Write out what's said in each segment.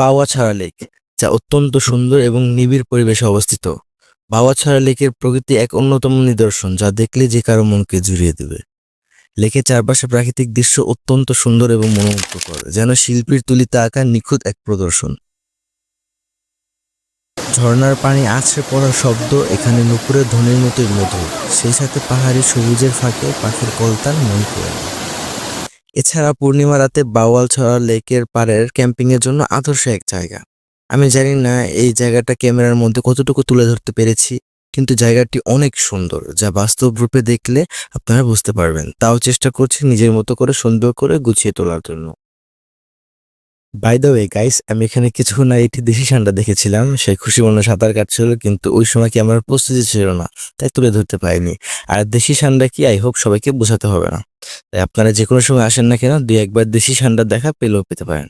বাওয়াছাড়া lake, যা অত্যন্ত সুন্দর এবং নিবিড় পরিবেশে অবস্থিত। বাওয়াছাড়া লেকের প্রকৃতি এক অন্যতম নিদর্শন, যা দেখলে যে কারও মনকে জুড়িয়ে দেবে। লেকের চারপাশে প্রাকৃতিক দৃশ্য অত্যন্ত সুন্দর এবং মনোমুগ্ধকর, যেন শিল্পীর তুলিতে আঁকা নিখুঁত এক প্রদর্শন। ঝর্ণার পানি আছড়ে পড়ার শব্দ এখানে নুপুরের ধ্বনির মতোই মধুর। সেই সাথে পাহাড়ি সবুজের ফাঁকে পাখির কলতান মন করে। এছাড়া পূর্ণিমা রাতে বাওয়াল ছড়া লেকের পাড়ের ক্যাম্পিংয়ের জন্য আদর্শ এক জায়গা। আমি জানি না এই জায়গাটা ক্যামেরার মধ্যে কতটুকু তুলে ধরতে পেরেছি, কিন্তু জায়গাটি অনেক সুন্দর, যা বাস্তব রূপে দেখলে আপনারা বুঝতে পারবেন। তাও চেষ্টা করছি নিজের মতো করে সুন্দর করে গুছিয়ে তোলার জন্য। বাই দ্য ওয়ে গাইস আমি এখানে কিছুক্ষণ আগে একটি দেশি সান্ডা দেখেছিলাম। সে খুশি মনে সাঁতার কাটছিল, কিন্তু ওই সময় কি আমার প্রস্তুতি ছিল না, তাই তুলে ধরতে পারিনি। আর দেশি সান্ডা কি? আই হোপ সবাইকে বোঝাতে হবে না। তাই আপনারা যে কোনো সময় আসেন না কেন, দুই একবার দেশি সান্ডা দেখা পেলেও পেতে পারেন।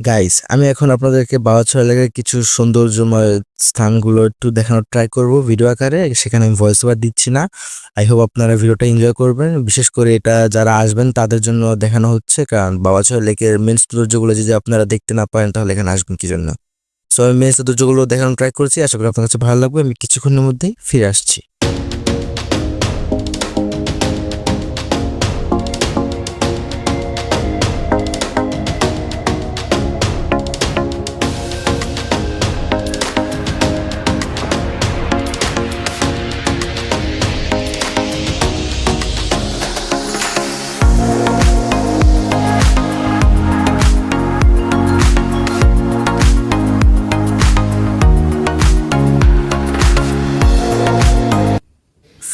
গাইস আমি এখন আপনাদেরকে বাওয়াছড়া এলাকার কিছু সৌন্দর্যময় স্থানগুলো একটু দেখানোর ট্রাই করব ভিডিও আকারে। সেখানে আমি ভয়েস ওভার দিচ্ছি না। আই হোপ আপনারা ভিডিওটা এনজয় করবেন। বিশেষ করে এটা যারা আসবেন, তাদের জন্য দেখানো হচ্ছে। কারণ বাবাছড়া লেকের মেন সৌন্দর্যগুলো যদি আপনারা দেখতে না পারেন, তাহলে এখানে আসবেন কি জন্য? সো আমি মেন সৌন্দর্যগুলো দেখানোর ট্রাই করছি। আশা করি আপনার কাছে ভালো লাগবে। আমি কিছুক্ষণের মধ্যেই ফিরে আসছি।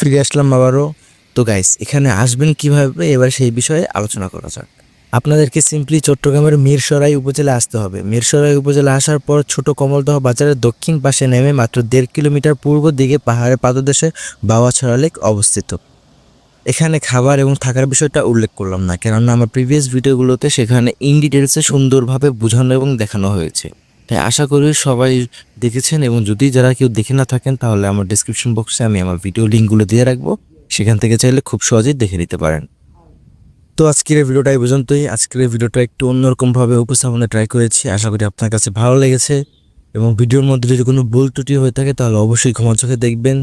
ফিরে আসলাম আবারও। তো গাইস এখানে আসবেন কীভাবে? এবার সেই বিষয়ে আলোচনা করা যাক। আপনাদেরকে সিম্পলি চট্টগ্রামের মিরসরাই উপজেলা আসতে হবে। মিরসরাই উপজেলা আসার পর ছোট কমলদহ বাজারের দক্ষিণ পাশে নেমে মাত্র দেড় কিলোমিটার পূর্ব দিকে পাহাড়ের পাদদেশে বাওয়াছড়া লেক অবস্থিত। এখানে খাবার এবং থাকার বিষয়টা উল্লেখ করলাম না, কেননা আমার প্রিভিয়াস ভিডিওগুলোতে সেখানে ইন ডিটেলসে সুন্দরভাবে বোঝানো এবং দেখানো হয়েছে। তাই আশা করি সবাই দেখেছেন এবং যদি যারা কেউ দেখে না থাকেন, তাহলে আমার ডিসক্রিপশন বক্সে আমি আমার ভিডিও লিঙ্কগুলো দিয়ে রাখব। সেখান থেকে চাইলে খুব সহজেই দেখে নিতে পারেন। তো আজকের ভিডিওটা এই পর্যন্তই। আজকের ভিডিওটা একটু অন্যরকমভাবে উপস্থাপনে ট্রাই করেছি। আশা করি আপনার কাছে ভালো লেগেছে এবং ভিডিওর মধ্যে যদি কোনো ভুল ত্রুটি হয়ে থাকে, তাহলে অবশ্যই ক্ষমা চোখে দেখবেন।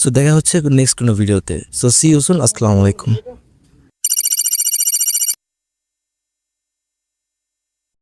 সো দেখা হচ্ছে নেক্সট কোনো ভিডিওতে সো সি ইউসুন আসসালামু আলাইকুম